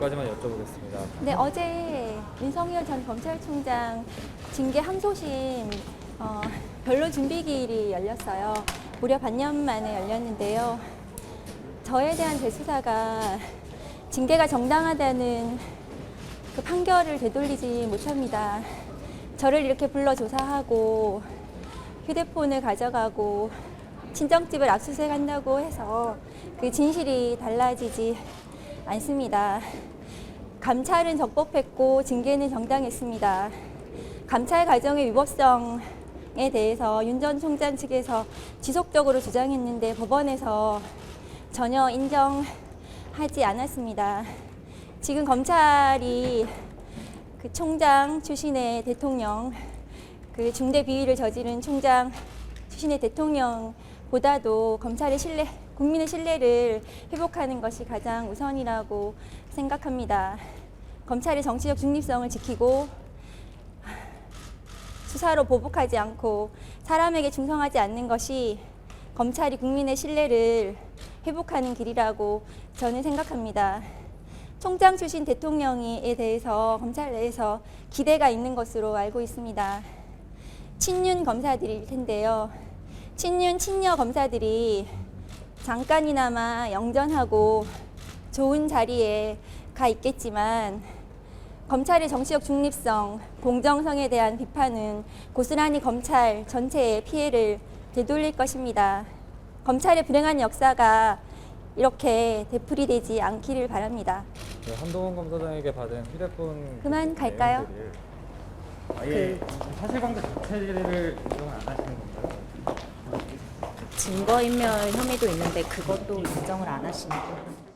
여기까지만 여쭤보겠습니다. 네, 어제 윤석열 전 검찰총장 징계 항소심 어, 변론 준비기일이 열렸어요. 무려 반년 만에 열렸는데요. 저에 대한 재수사가 징계가 정당하다는 그 판결을 되돌리지 못합니다. 저를 이렇게 불러 조사하고 휴대폰을 가져가고 친정집을 압수수색한다고 해서 그 진실이 달라지지 않습니다. 감찰은 적법했고 징계는 정당했습니다. 감찰 과정의 위법성에 대해서 윤 전 총장 측에서 지속적으로 주장했는데 법원에서 전혀 인정하지 않았습니다. 지금 검찰이 그 총장 출신의 대통령, 그 중대 비위를 저지른 총장 출신의 대통령보다도 검찰의 신뢰, 국민의 신뢰를 회복하는 것이 가장 우선이라고 생각합니다. 검찰의 정치적 중립성을 지키고 수사로 보복하지 않고 사람에게 충성하지 않는 것이 검찰이 국민의 신뢰를 회복하는 길이라고 저는 생각합니다. 총장 출신 대통령에 대해서 검찰 내에서 기대가 있는 것으로 알고 있습니다. 친윤 검사들일 텐데요. 친윤 친여 검사들이 잠깐이나마 영전하고 좋은 자리에 가 있겠지만 검찰의 정치적 중립성, 공정성에 대한 비판은 고스란히 검찰 전체의 피해를 되돌릴 것입니다. 검찰의 불행한 역사가 이렇게 되풀이되지 않기를 바랍니다. 네, 한동훈 검사장에게 받은 휴대폰 그만 갈까요? 내용들을 아예 사실관계 자체를 인정을 안 하시는 건가요? 증거인멸 혐의도 있는데 그것도 인정을 안 하시는 거예요.